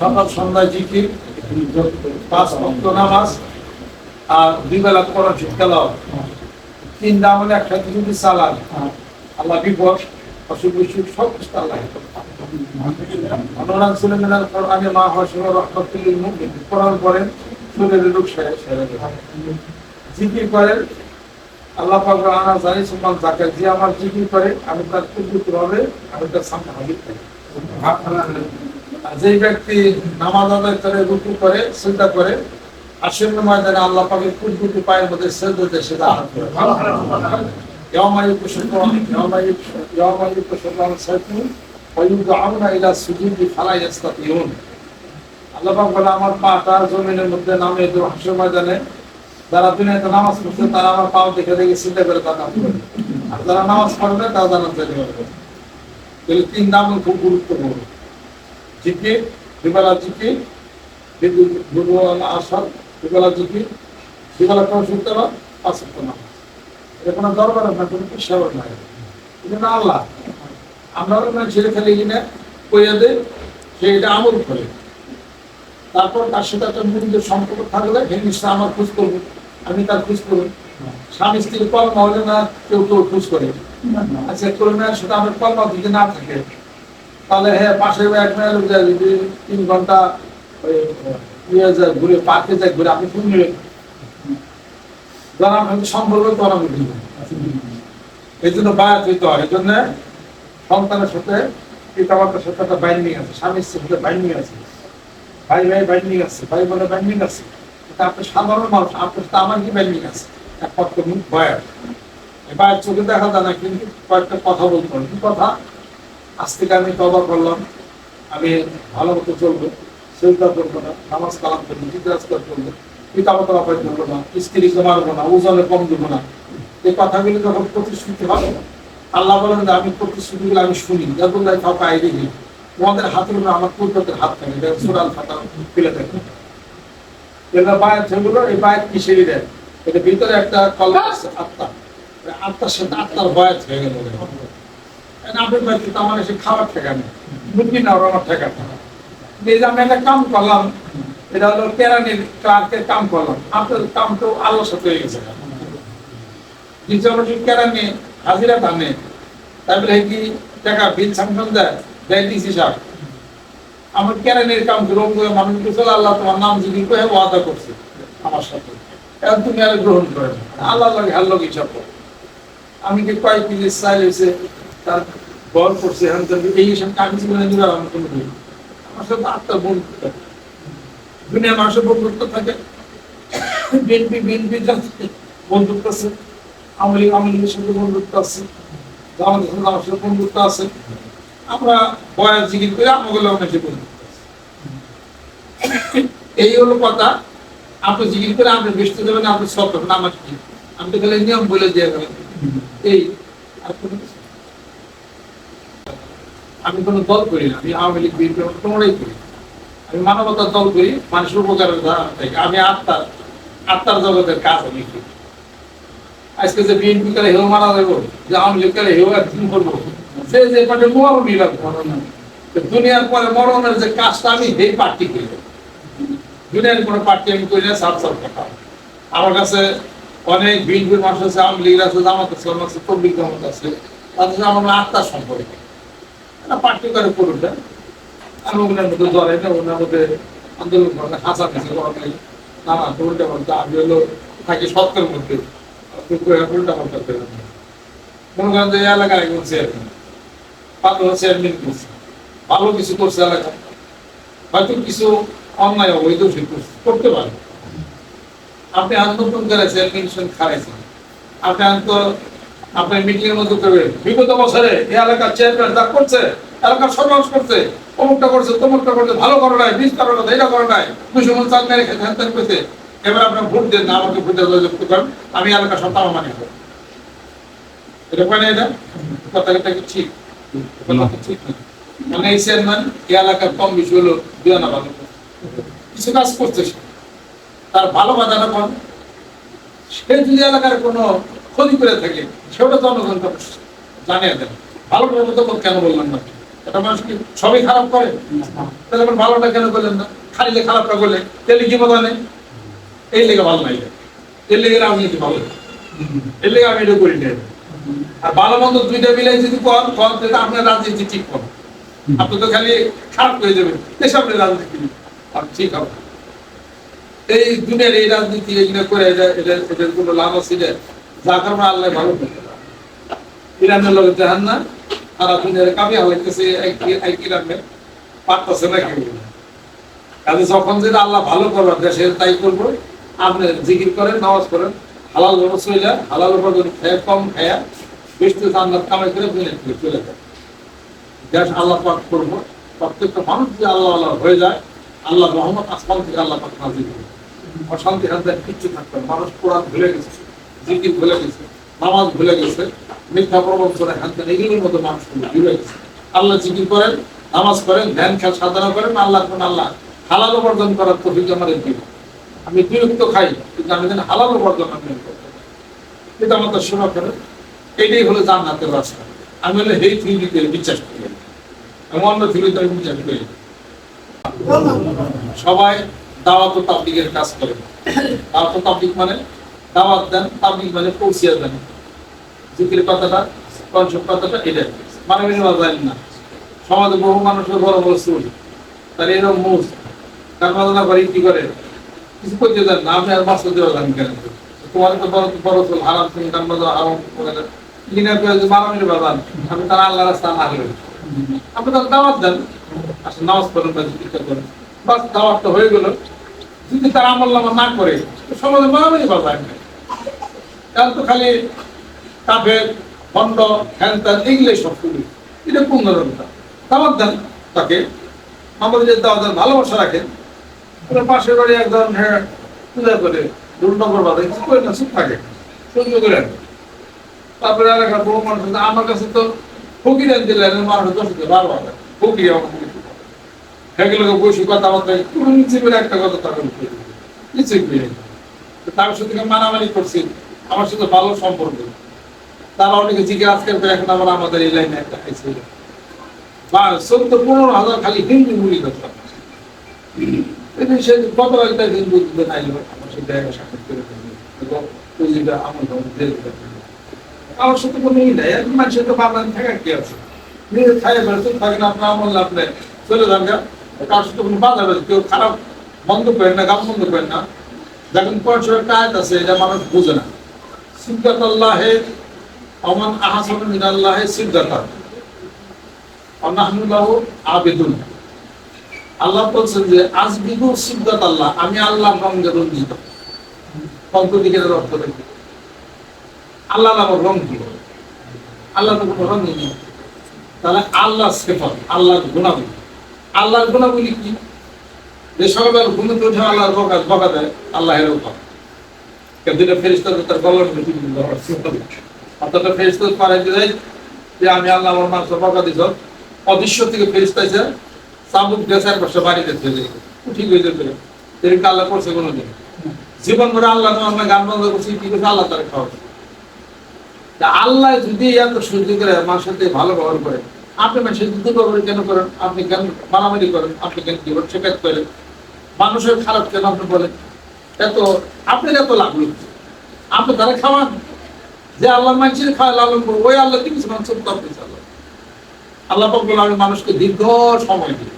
সকাল সন্ধ্যায় জিকির, পাঁচ ওয়াক্ত নামাজ, আর দুই বেলা কোরআন শিক্ষালয় তিন দামলে একসাথে যদি চালান আল্লাহ বিপদ অসুখ বিসুখ, সব কিছু আল্লাহ অনুরাগ সুলেমিনার কোরআনে মা হসিম করেন আল্লাহ পাক আনা জানি সুমান যাকে যে আমার জিকির করে আমি তার কুদ্দুত হবে আমি তার সামনে হাজির করি আর যেই ব্যক্তি নামাজ আদায় করে রুকু করে চিন্তা করে আসন্ন ময়দানে আল্লাহ পাকের কুদ্দুতি পায়ের মধ্যে সেজদাতে সেটা আহাত করে يوم يكشفون يوم يكشف- يوم يكشف عن سيف ويدعون الى السجود فلا يستطيعون আল্লাহ পাক বলে আমার পাটা জমিনের মধ্যে নামে দেব হাসর ময়দানে যারা দুনিয়াতে নামাজ পড়ছে, তারা আমার পাও দেখে দেখে চিন্তা করে তার নাম আর যারা নামাজ পড়বে, তারা জানার জন্য করবে তাহলে তিন নাম খুব গুরুত্বপূর্ণ। জিকির দুবেলা জিকির দুর্বল আসার দুবেলা জিকির দুবেলা কেউ শুনতে পার পাঁচ নাম এটা কোনো দরবার না, কোনো পেশাবার নাই এটা না আল্লাহ। আমরা না ছেড়ে ফেলে কিনা কইয়া দে সে এটা আমল করে। তারপর তার সাথে একটা সম্পর্ক থাকলে, হে নিশ্চয় আমার খোঁজ করবে। আমি তার খোঁজ করব স্বামী স্ত্রীর কলমা হলে না কেউ কেউ খোঁজ করে। আচ্ছা কলমের সাথে আমার কলমা যদি না থাকে, তাহলে হ্যাঁ পাশে এক মেয়ের যায় যদি তিন ঘণ্টা ইয়ে ঘুরে, পার্কে যায় ঘুরে, আপনি ফোন নেবেন যারা আমি সম্পর্ক করা বুঝি এই জন্য বায়াত হইতে হয়। এই জন্য সন্তানের সাথে, পিতামাতার সাথে একটা বাইন্ডিং আছে। স্বামীর সাথে বাইন্ডিং আছে। ভাই ভাই বাইন্ডিং আছে। ভাই বোনে বাইন্ডিং আছে। সাধারণ মানুষ আপনার সাথে আমার কি বাইন্ডিং আছে? এবার চোখে দেখা যায় না, কিন্তু কয়েকটা কথা বলতে কি কথা? আজ থেকে আমি তবা করলাম, আমি ভালো মতো চলবো সেজদা করব না, নামাজ কালাম করব করব করব না মারবো না, ওজনে কম দেবো না। এই কথাগুলি যখন প্রতিশ্রুতি হবে, আল্লাহ বলেন যে আমি প্রতিশ্রুতিগুলো আমি শুনি যাদুল্লাহ কাউকে দিই তোমাদের হাতের উপরে আমার কুদরতের হাত থাকে সুরাল ফাতা ফেলে থাকে এটা বায়াত যেগুলো এই বায়াত কিসেরই দেয় এটা ভিতরে একটা কলম আছে আত্মা। আত্মার সাথে আত্মার বয়াত হয়ে গেল আপনার বাড়িতে তো আমার এসে খাবার ঠেকানো মুরগি না আমার ঠেকাতে এই যে আমি একটা কাম করলাম এটা হলো কেরানির ক্লার্কের কাম করলাম। আপনার কাম তো সাথে হয়ে গেছে। দ্বিতীয় আমরা যদি কেরানি হাজিরা টানে তারপরে কি টাকা বিল সাংশন দেয়? দেয় ডিসি সাহেব আমার কেরানির কাম গ্রহণ করে মানুষ চলে আল্লাহ, তোমার নাম যদি কয়ে ওয়াদা করছে আমার সাথে। এখন তুমি আর গ্রহণ করে না। আল্লাহ লাগে হাল্লো কি সব আমি কি কয়েক চাইল হয়েছে তার বল করছে, এখন এই কাগজ করে দিবে আমার সাথে আত্মার বন্ধুত্ব থাকে। দুনিয়ার মানুষের বন্ধুত্ব থাকে। বিএনপি বিএনপির সাথে বন্ধুত্ব আছে। আওয়ামী লীগ সাথে বন্ধুত্ব আছে। আমাদের সাথে আমার সাথে বন্ধুত্ব আছে। আমরা বয়াস জিকির করে আমাগুলো অনেক আছে। এই হলো কথা। আপনি জিকির করে আপনি বেসতে দেবেন, আপনি সব করবেন, আমার কি আমি তো খালি নিয়ম বলে দিয়ে গেলাম এই আমি কোনো দল করি না, আমি আওয়ামী লীগ, বিএনপি কোনোটাই করি আমি মানবতার দল করি, মানুষের উপকারের থেকে। আমি আত্মার আত্মার জগতের কাজ আমি আজকে যে বিএনপি করে হেউ মারা দেবো যে আওয়ামী লীগ করে হেউ একদিন করব। সে যে পার্টি মরণ নিলাম দুনিয়ার পরে মরণের যে কাজটা আমি এই পার্টি করি। দুনিয়ার কোনো পার্টি আমি করি না সাফ সাফ কথা। আমার কাছে অনেক বিএনপির মানুষ আছে, আওয়ামী লীগ আছে, জামাত আছে আমার আছে, তবলিগ জামাত আছে। তাদের সাথে আমার আত্মার সম্পর্ক একটা পার্টি করে করুন না। আমি ওনার মধ্যে ধরে না, ওনার মধ্যে আন্দোলন করে না হাসা হাসি করা নাই না। না উল্টা পাল্টা, আমি হলো থাকি সত্যের মধ্যে। উল্টা পাল্টা মনে করেন যে এই এলাকায় একজন চেয়ারম্যান ভালো চেয়ারম্যান ভালো কিছু করছে এলাকা হয়তো কিছু অন্যায় অবৈধ করতে পারে। আপনি আজ নতুন করে চেয়ারম্যান খারাইছেন আপনি আজ তো আপনার মিটিং এর মধ্যে করবে বিগত বছরে এই এলাকার চেয়ারম্যান যা করছে, এলাকার সর্বাংশ করছে। অমুকটা করছে, তমুকটা করছে, ভালো করো নাই বীজ করো না এটা করো নাই। দুশো মন চাল মেরে খেতে হ্যান করছে। এবার আপনার ভোট দেন না, আমাকে ভোট দেওয়া যুক্ত করেন। আমি এলাকার সব তামা মানি। এটা পারে এটা? কথাটা কি ঠিক? কথা তো মানে এই চেয়ারম্যান এলাকার কম বেশি হলো দিয়ে ভালো কিছু কাজ করছে তার ভালো বাজানো কম। সে যদি এলাকার কোনো ক্ষতি করে থাকে, সেটা জনগণকে জানিয়ে দেন। ভালো প্রবর্তক কেন বললাম না? এটা মানুষ কি সবই খারাপ করে? তাহলে আবার ভালোটা কেন করলেন না? খালি যে খারাপটা করলেন তাহলে কি কথা নেই এই লেগে ভালো নাই। এর লেগে রাজনীতি ভালো। এর লেগে আমি এটা করি না আর ভালো মন্দ দুইটা মিলে যদি কর কর তাহলে আপনার রাজনীতি ঠিক আপনি তো খালি খারাপ হয়ে যাবেন আপনি রাজনীতি আর ঠিক হবে। এই দুনিয়ার এই রাজনীতি এগুলো করে এটা এটা এটার কোনো লাভ আছে যা? কারণে আল্লাহ ভালো। ইরানের লোক না সারা দুনিয়ার কামি হলাইতেছে এক ইরানে। পারতেছে না কেউ। কাজে যখন যেটা আল্লাহ ভালো করবে দেশে তাই করব। আপনি জিকির করেন নামাজ করেন হালাল হয়ে যায় হালাল উপার্জন খেয়ে কম খেয়া কামাই করে চলে যায়। দেশ আল্লাহ পাক করব। প্রত্যেকটা মানুষ যদি আল্লাহ আল্লাহ হয়ে যায়, আল্লাহ আসমান থেকে আল্লাহ পাক অশান্তি হাতে কিচ্ছু থাকবে মানুষ ভুলে গেছে, জিকির ভুলে গেছে, নামাজ ভুলে গেছে, মিথ্যা প্রবঞ্চনা হাতে এগুলোর মতো মানুষ ভুলে গেছে। আল্লাহ জিকির করেন, নামাজ করেন, ধ্যান, খেয়াল, সাধনা করেন, আল্লাহ আল্লাহ হালাল উপার্জন করার তো আমার দিব। আমি বিরক্ত খাই কিন্তু আমি যেন হালাল উপার্জন আমি কিন্তু আমার তো সেবা করেন, এটাই হলো জান্নাতের রাস্তা। আমি হলে হেই থিওরিতে বিশ্বাস করি। আমি অন্য থিওরিতে আমি বিশ্বাস করি। সবাই দাওয়াত ও তাবলিগের কাজ করে। দাওয়াত ও তাবলিগ মানে দাওয়াত দেন, তাবলিগ মানে পৌঁছিয়ে দেন। জিকির কথাটা কনসেপ্ট কথাটা এটা মানে আমি জানি না। সমাজে বহু মানুষের বড় বড় চুল। তার এরকম মুখ। তার মাদনা করে কি করে? কিছু করতে দেন না, আপনি আর বাস্তব দেওয়া জানেন কেন? তোমার তো বড় বড় চুল হারাম তুমি কান বাজা হারাম কিনা করে যে বাজান আমি তার আল্লাহ রাস্তা না হলে আপনি তার দাওয়াত দেন। আসলে নামাজ পড়েন বা জিকির করেন। বাস দাওয়াতটা হয়ে গেল। যদি তার আমল নামা না করে সমাজে মারামারি বাজায় কারণ তো খালি কাফের খন্ড হ্যান ত্যান এগুলোই সব শুরু এটা ধরনের দাওয়াত দেন তাকে। আমাদের যে দাওয়াত ভালোবাসা রাখেন পাশের বাড়ি একজন হ্যাঁ পূজা করে। দুল নম্বর বাদে কিছু করে না, চুপ থাকে। সহ্য করে তারপরে আর একটা বড় মানুষ আমার কাছে তো ফকির আনতে লাগলেন মানুষ দশ থেকে বারো হাজার। ফকির আমার কিছু সেগুলোকে বসে, কথা বলতে কোনো নিচে একটা কথা তাকে করে তার সাথে মারামারি করছি। আমার সাথে ভালো সম্পর্ক। তারা অনেকে জিজ্ঞাসা করবে এখন আবার আমাদের এই লাইনে একটা খাইছে বা চোদ্দ, পনেরো হাজার খালি হিন্দু মুড়ি সে সাথে সাক্ষাৎ করে ফেলবে এবং আমার দিতে। আমার সাথে কোনো ই নাই মানুষের তো বাংলা থাকা কি আছে? নিজে থাকেন আপনার আমল লাভ নেই, চলে যান কার সাথে কোনো বাধা বেড়ে কেউ খারাপ বন্ধ করেন না গাম বন্ধ করেন না। দেখেন আয়াত আছে, এটা মানুষ বুঝে না। সিদ্ধাত আল্লাহে অমান আহাসান মিনাল্লাহে সিদ্ধাতা অনাহনুল্লাহ আবেদুন। আল্লাহ বলছেন যে আজ বিদু সিদ্ধাত আল্লাহ, আমি আল্লাহ রঙে রঞ্জিত। অর্থ দেখি আল্লাহ নামের রং কি আল্লাহ তো কোনো নেই। তাহলে আল্লাহ আল্লাহর গুণাবলী। আল্লাহর গুণাবলী কি? যে সকালবেলা ঘুমে উঠে আল্লাহর বকা বকা দেয় আল্লাহ উপর দুইটা তার গলার মধ্যে যায় যে, আমি আল্লাহ আমার মানুষ বকা দিছ অদৃশ্য থেকে ফেরিস্তা এসে আল্লাহ জীবন যদি এত সহ্য করে মানুষের সাথে ভালো ব্যবহার করে, আপনি মানুষের দুটো ব্যবহার কেন করেন? আপনি কেন মারামারি করেন? আপনি কেন করেন শেখাত করেন। মানুষের খারাপ কেন আপনি বলেন? এত আপনার এত লাগল। আপনি তারা খাওয়ান। যে আল্লাহ মানুষের খাওয়া লালন করব, ওই আল্লাহ কি মানুষ আল্লাহ পাক বলে আমি মানুষকে দীর্ঘ সময় দিই।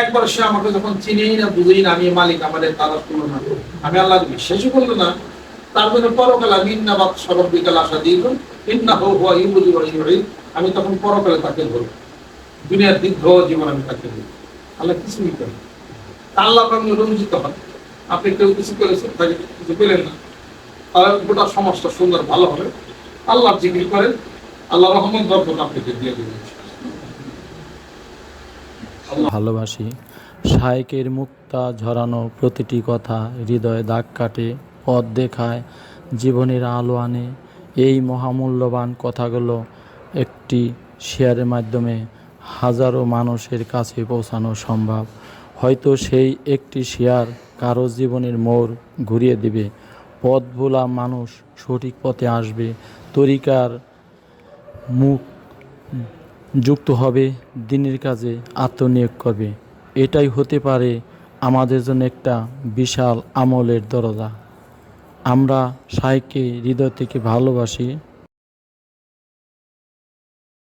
একবার সে আমাকে যখন চিনেই না বুঝেই না, আমি মালিক, আমাদের তারা করল না। আমি আল্লাহ বিশ্বাসই করল না। তার জন্য পরকালে ইন্না সরব বিকাল আশা দিয়ে ইন্না হো ওয়া ইউঈদ আমি তখন পরকালে তাকে ধরবো। দুনিয়ার দীর্ঘ জীবন আমি তাকে ধরবো। আল্লাহ কিছুই করে তা আল্লাহ আপনি রঞ্জিত হন। আপনি কেউ কিছু করেছেন, তাকে কিছু পেলেন না। তাহলে গোটা সমাজটা সুন্দর, ভালো হবে। আল্লাহ জিকির করেন, আল্লাহ রহমান বরকত আপনাকে দিয়ে দেবেন ভালোবাসি। শায়কের মুক্তা ঝরানো প্রতিটি কথা হৃদয়ে দাগ কাটে, পথ দেখায়, জীবনের আলো আনে। এই মহামূল্যবান কথাগুলো একটি শেয়ারের মাধ্যমে হাজারো মানুষের কাছে পৌঁছানো সম্ভব। হয়তো সেই একটি শেয়ার কারও জীবনের মোড় ঘুরিয়ে দিবে। পথ ভোলা মানুষ সঠিক পথে আসবে। তরিকার মুখ যুক্ত হবে, দিনের কাজে আত্মনিয়োগ করবে। এটাই হতে পারে আমাদের জন্য একটা বিশাল আমলের দরজা। আমরা সাইকে হৃদয় থেকে ভালোবাসি।